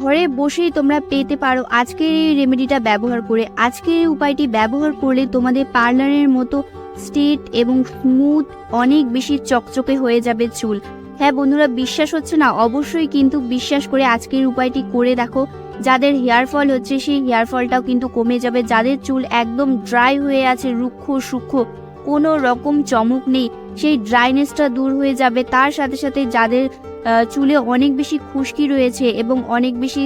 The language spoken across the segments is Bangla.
ঘরে বসেই তোমরা পেতে পারো আজকের এই রেমেডিটা ব্যবহার করে। আজকের এই উপায়টি ব্যবহার করলে তোমাদের পার্লারের মতো স্ট্রেট এবং স্মুথ অনেক বেশি চকচকে হয়ে যাবে চুল। হ্যাঁ বন্ধুরা, বিশ্বাস হচ্ছে না? অবশ্যই কিন্তু বিশ্বাস করে আজকের উপায়টি করে দেখো। যাদের হেয়ার ফল হচ্ছে, সেই হেয়ার ফলটাও কিন্তু কমে যাবে। যাদের চুল একদম ড্রাই হয়ে আছে, রুক্ষ সূক্ষ্ম, কোনো রকম চমক নেই, সেই ড্রাইনেসটা দূর হয়ে যাবে। তার সাথে সাথে যাদের চুলে অনেক বেশি খুশকি রয়েছে এবং অনেক বেশি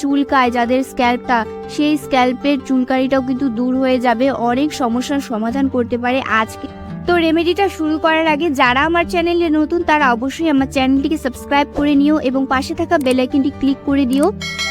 চুলকায় যাদের স্ক্যাল্পটা, সেই স্ক্যাল্পের চুলকারিটাও কিন্তু দূর হয়ে যাবে, অনেক সমস্যার সমাধান করতে পারে আজকে। তো রেমেডিটা শুরু করার আগে যারা আমার চ্যানেলে নতুন, তারা অবশ্যই আমার চ্যানেলটিকে সাবস্ক্রাইব করে নিও এবং পাশে থাকা বেল আইকনটি ক্লিক করে দিও।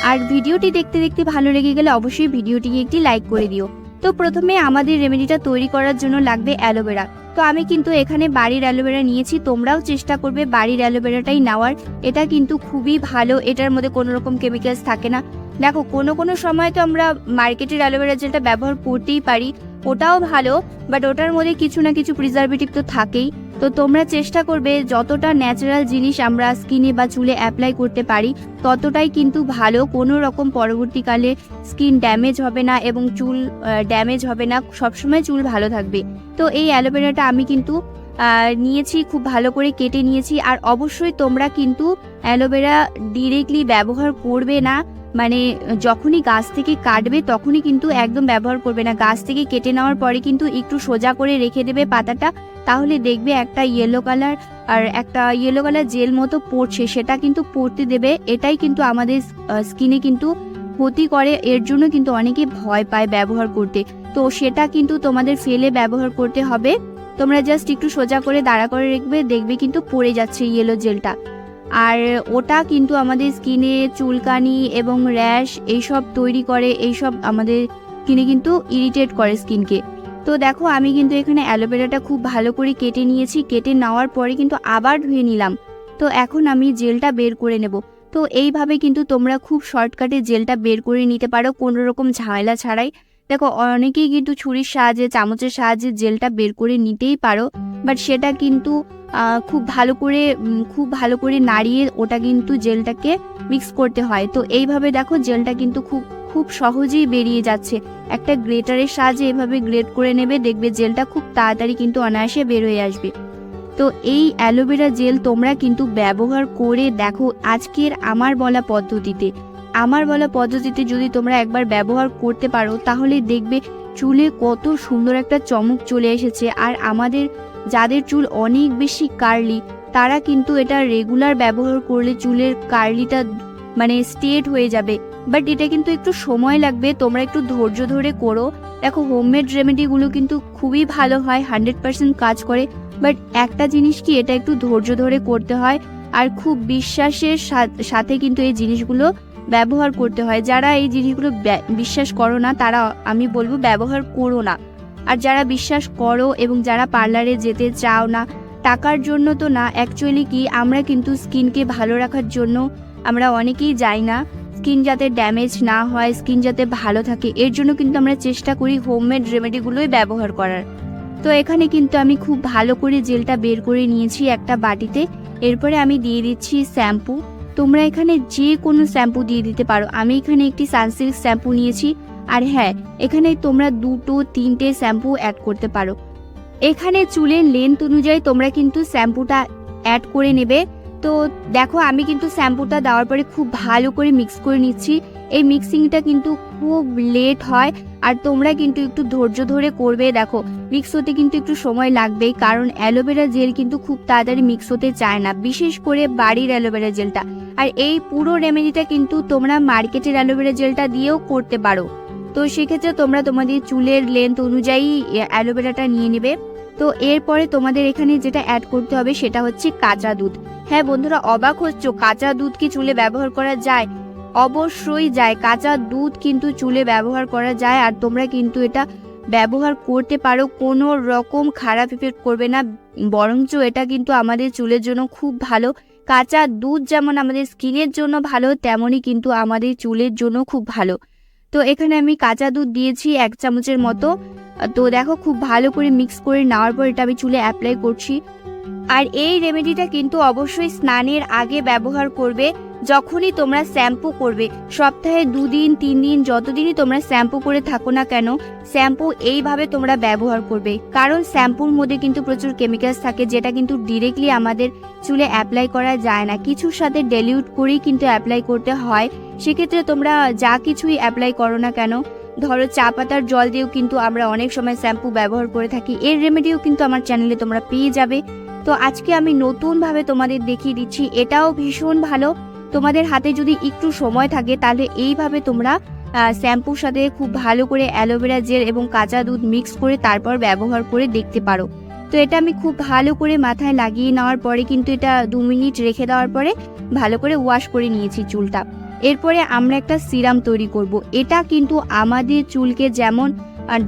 আর ভিডিওটি দেখতে দেখতে ভালো লেগে গেলে অবশ্যই ভিডিওটিকে একটি লাইক করে দিও। তো প্রথমে আমাদের রেমেডিটা তৈরি করার জন্য লাগবে অ্যালোভেরা। তো আমি কিন্তু এখানে বাড়ির অ্যালোভেরা নিয়েছি, তোমরাও চেষ্টা করবে বাড়ির অ্যালোভেরাটাই নেওয়ার। এটা কিন্তু খুবই ভালো, এটার মধ্যে কোনো রকম কেমিক্যালস থাকে না। দেখো, কোনো কোনো সময় তো আমরা মার্কেটের অ্যালোভেরা যেটা ব্যবহার করতেই পারি ওটাও ভালো বাট ওটার মধ্যে কিছু না কিছু প্রিজারভেটিভ তো থাকেই। তো তোমরা চেষ্টা করবে যতটা ন্যাচারাল জিনিস আমরা স্কিনে বা চুলে অ্যাপ্লাই করতে পারি, ততটাই কিন্তু ভালো। কোনো রকম পরবর্তীকালে স্কিন ড্যামেজ হবে না এবং চুল ড্যামেজ হবে না। সবসময় চুল ভালো থাকবে। তো এই অ্যালোভেরাটা আমি কিন্তু নিয়েছি, খুব ভালো করে কেটে নিয়েছি। আর অবশ্যই তোমরা কিন্তু অ্যালোভেরা ডিরেক্টলি ব্যবহার করবে না। মানে যখনই গাছ থেকে কাটবে তখনই কিন্তু একদম ব্যবহার করবে না। গাছ থেকে কেটে নেওয়ার পরে কিন্তু একটু সোজা করে রেখে দেবে পাতাটা, তাহলে দেখবে একটা ইয়েলো কালার আর একটা ইয়েলো কালার জেল মতো পড়ছে, সেটা কিন্তু পড়তে দেবে। এটাই কিন্তু আমাদের স্কিনে কিন্তু ক্ষতি করে। এর জন্য কিন্তু অনেকে ভয় পায় ব্যবহার করতে। তো সেটা কিন্তু তোমাদের ফেলে ব্যবহার করতে হবে। তোমরা জাস্ট একটু সোজা করে দাঁড়া করে রাখবে, দেখবে কিন্তু পড়ে যাচ্ছে ইয়েলো জেলটা আর ওটা কিন্তু আমাদের স্কিনে চুলকানি এবং র্যাশ এইসব তৈরি করে, এইসব আমাদের স্কিনে কিন্তু ইরিটেট করে স্কিনকে। তো দেখো, আমি কিন্তু এখানে অ্যালোভেরাটা খুব ভালো করে কেটে নিয়েছি। কেটে নেওয়ার পরে কিন্তু আবার ধুয়ে নিলাম। তো এখন আমি জেলটা বের করে নেব। তো এইভাবে কিন্তু তোমরা খুব শর্টকাটে জেলটা বের করে নিতে পারো কোনো রকম ঝামেলা ছাড়াই। দেখো, অনেকেই কিন্তু ছুরির সাহায্যে, চামচের সাহায্যে জেলটা বের করে নিতেই পারো। বাট সেটা কিন্তু খুব ভালো করে খুব ভালো করে নাড়িয়ে ওটা কিন্তু জেলটাকে মিক্স করতে হয়। তো এইভাবে দেখো জেলটা কিন্তু খুব খুব সহজেই বেরিয়ে যাচ্ছে। একটা গ্রেটারের সাহায্যে এভাবে গ্রেট করে নেবে, দেখবে জেলটা খুব তাড়াতাড়ি কিন্তু অনায়াসে বের হয়ে আসবে। তো এই অ্যালোভেরা জেল তোমরা কিন্তু ব্যবহার করে দেখো আজকের আমার বলা পদ্ধতিতে। আমার বলা পদ্ধতিতে যদি তোমরা একবার ব্যবহার করতে পারো, তাহলে দেখবে চুলে কত সুন্দর একটা চমক চলে এসেছে। আর আমাদের যাদের চুল অনেক বেশি কার্লি, তারা কিন্তু এটা রেগুলার ব্যবহার করলে চুলের কার্লিটা মানে স্ট্রেট হয়ে যাবে। বাট এটা কিন্তু একটু সময় লাগবে, তোমরা একটু ধৈর্য ধরে করো। দেখো হোমমেড রেমেডিগুলো কিন্তু খুবই ভালো হয় হান্ড্রেড পার্সেন্ট কাজ করে। বাট একটা জিনিস কি, এটা একটু ধৈর্য ধরে করতে হয়। আর খুব বিশ্বাসের সাথে কিন্তু এই জিনিসগুলো ব্যবহার করতে হয়। যারা এই জিনিসগুলো বিশ্বাস করো না, তারা, আমি বলব, ব্যবহার করো না। আর যারা বিশ্বাস করো এবং যারা পার্লারে যেতে চাও না, টাকার জন্য তো না অ্যাকচুয়ালি কি আমরা কিন্তু স্কিনকে ভালো রাখার জন্য আমরা অনেকেই যাই না। স্কিন যাতে ড্যামেজ না হয়, স্কিন যাতে ভালো থাকে, এর জন্য কিন্তু আমরা চেষ্টা করি হোমমেড রেমেডিগুলোই ব্যবহার করার। তো এখানে কিন্তু আমি খুব ভালো করে জেলটা বের করে নিয়েছি একটা বাটিতে। এরপরে আমি দিয়ে দিচ্ছি শ্যাম্পু। তোমরা এখানে যে কোনো শ্যাম্পু দিয়ে দিতে পারো। আমি এখানে একটি সানসিল্ক শ্যাম্পু নিয়েছি। আর হ্যাঁ এখানে তোমরা দুটো, তিনটে শ্যাম্পু অ্যাড করতে পারো। এখানে চুলের লেন্থ অনুযায়ী তোমরা কিন্তু শ্যাম্পুটা অ্যাড করে নেবে। তো দেখো, আমি কিন্তু শ্যাম্পুটা দেওয়ার পরে খুব ভালো করে মিক্স করে নিচ্ছি। এই মিক্সিংটা কিন্তু খুব লেট হয় আর তোমরা কিন্তু একটু ধৈর্য ধরে করবে। দেখো মিক্স হতে কিন্তু একটু সময় লাগবেই, কারণ অ্যালোভেরা জেল কিন্তু খুব তাড়াতাড়ি মিক্স হতে চায় না, বিশেষ করে বাড়ির অ্যালোভেরা জেলটা। আর এই পুরো রেমেডিটা কিন্তু তোমরা মার্কেটের অ্যালোভেরা জেলটা দিয়েও করতে পারো। তো সেক্ষেত্রে তোমরা তোমাদের চুলের লেন্থ অনুযায়ী অ্যালোভেরাটা নিয়ে নেবে। তো এরপরে তোমাদের এখানে যেটা অ্যাড করতে হবে সেটা হচ্ছে কাঁচা দুধ। হ্যাঁ বন্ধুরা, অবাক হচ্ছ, কাঁচা দুধ কি চুলে ব্যবহার করা যায়? অবশ্যই যায়, কাঁচা দুধ কিন্তু চুলে ব্যবহার করা যায়, আর তোমরা কিন্তু এটা ব্যবহার করতে পারো, কোনো রকম খারাপ ইফেক্ট করবে না। বরঞ্চ এটা কিন্তু আমাদের চুলের জন্য খুব ভালো। কাঁচা দুধ যেমন আমাদের স্কিনের জন্য ভালো, তেমনই কিন্তু আমাদের চুলের জন্য খুব ভালো। তো এখানে আমি কাঁচা দুধ দিয়েছি এক চামচের মতো। তো দেখো খুব ভালো করে মিক্স করে নেওয়ার পর এটা আমি চুলে অ্যাপ্লাই করছি। আর এই রেমেডিটা কিন্তু অবশ্যই স্নানের আগে ব্যবহার করবে যখনই তোমরা শ্যাম্পু করবে। সপ্তাহে দুদিন তিন দিন যতদিনই তোমরা শ্যাম্পু করে থাকো না কেন, শ্যাম্পু এইভাবে তোমরা ব্যবহার করবে। কারণ শ্যাম্পুর মধ্যে কিন্তু প্রচুর কেমিক্যালস থাকে যেটা কিন্তু ডিরেক্টলি আমাদের চুলে অ্যাপ্লাই করা যায় না। কিছুর সাথে ডেলিউট করেই কিন্তু অ্যাপ্লাই করতে হয়। সেক্ষেত্রে তোমরা যা কিছুই অ্যাপ্লাই করো না কেন, ধরো চা পাতার জল দিয়েও কিন্তু আমরা অনেক সময় শ্যাম্পু ব্যবহার করে থাকি, এর রেমেডিও কিন্তু আমার চ্যানেলে তোমরা পেয়ে যাবে। তো আজকে আমি নতুনভাবে তোমাদের দেখিয়ে দিচ্ছি, এটাও ভীষণ ভালো। তোমাদের হাতে যদি একটু সময় থাকে, তাহলে এইভাবে তোমরা শ্যাম্পুর সাথে খুব ভালো করে অ্যালোভেরা জেল এবং কাঁচা দুধ মিক্স করে তারপর ব্যবহার করে দেখতে পারো। তো এটা আমি খুব ভালো করে মাথায় লাগিয়ে নেওয়ার পরে কিন্তু এটা দু মিনিট রেখে দেওয়ার পরে ভালো করে ওয়াশ করে নিয়েছি চুলটা। এরপরে আমরা একটা সিরাম তৈরি করব। এটা কিন্তু আমাদের চুলকে যেমন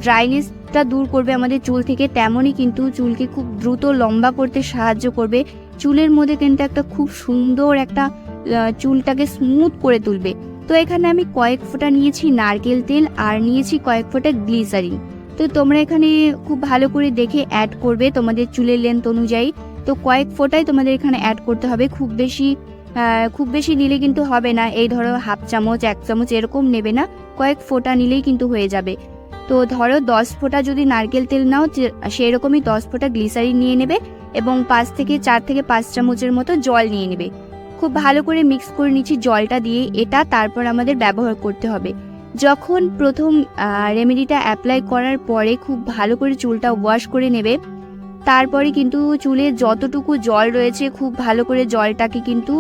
ড্রাইনেসটা দূর করবে আমাদের চুল থেকে, তেমনই কিন্তু চুলকে খুব দ্রুত লম্বা করতে সাহায্য করবে। চুলের মধ্যে কিন্তু একটা খুব সুন্দর একটা চুলটাকে স্মুথ করে তুলবে। তো এখানে আমি কয়েক ফোঁটা নিয়েছি নারকেল তেল, আর নিয়েছি কয়েক ফোঁটা গ্লিসারিন। তো তোমরা এখানে খুব ভালো করে দেখে অ্যাড করবে তোমাদের চুলের লেন্থ অনুযায়ী। তো কয়েক ফোঁটাই তোমাদের এখানে অ্যাড করতে হবে, খুব বেশি খুব বেশি নিলে কিন্তু হবে না। এই ধরো হাফ চামচ, এক চামচ এরকম নেবে না। কয়েক ফোঁটা নিলেই কিন্তু হয়ে যাবে। তো ধরো দশ ফোঁটা যদি নারকেল তেল নাও সেই রকমই দশ ফোঁটা গ্লিসারিন নিয়ে নেবে এবং পাঁচ থেকে চার থেকে পাঁচ চামচের মতো জল নিয়ে নেবে। খুব ভালো করে মিক্স করে নিচ্ছি জলটা দিয়ে। এটা তারপর আমাদের ব্যবহার করতে হবে। যখন প্রথম রেমেডিটা অ্যাপ্লাই করার পরে খুব ভালো করে চুলটা ওয়াশ করে নেবে। তারপরে কিন্তু চুলে যতটুকু জল রয়েছে, খুব ভালো করে জলটাকে কিন্তু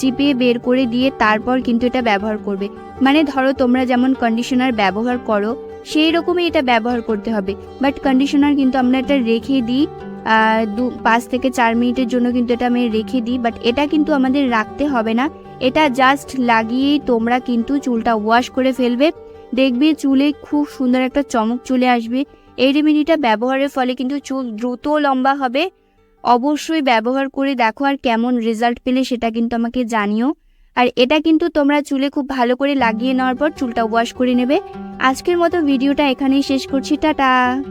চিপিয়ে বের করে দিয়ে তারপর কিন্তু এটা ব্যবহার করবে। মানে ধরো তোমরা যেমন কন্ডিশনার ব্যবহার করো, সেই রকমই এটা ব্যবহার করতে হবে। বাট কন্ডিশনার কিন্তু আমরা এটা রেখে দিই দু, পাঁচ থেকে চার মিনিটের জন্য কিন্তু এটা আমি রেখে দিই। বাট এটা কিন্তু আমাদের রাখতে হবে না। এটা জাস্ট লাগিয়েই তোমরা কিন্তু চুলটা ওয়াশ করে ফেলবে। দেখবে চুলে খুব সুন্দর একটা চমক চলে আসবে। এই রেমেডিটা ব্যবহারের ফলে কিন্তু চুল দ্রুত লম্বা হবে। অবশ্যই ব্যবহার করে দেখো আর কেমন রেজাল্ট পেলে সেটা কিন্তু আমাকে জানিও। আর এটা কিন্তু তোমরা চুলে খুব ভালো করে লাগিয়ে নেওয়ার পর চুলটা ওয়াশ করে নেবে। আজকের মতো ভিডিওটা এখানেই শেষ করছি। টাটা!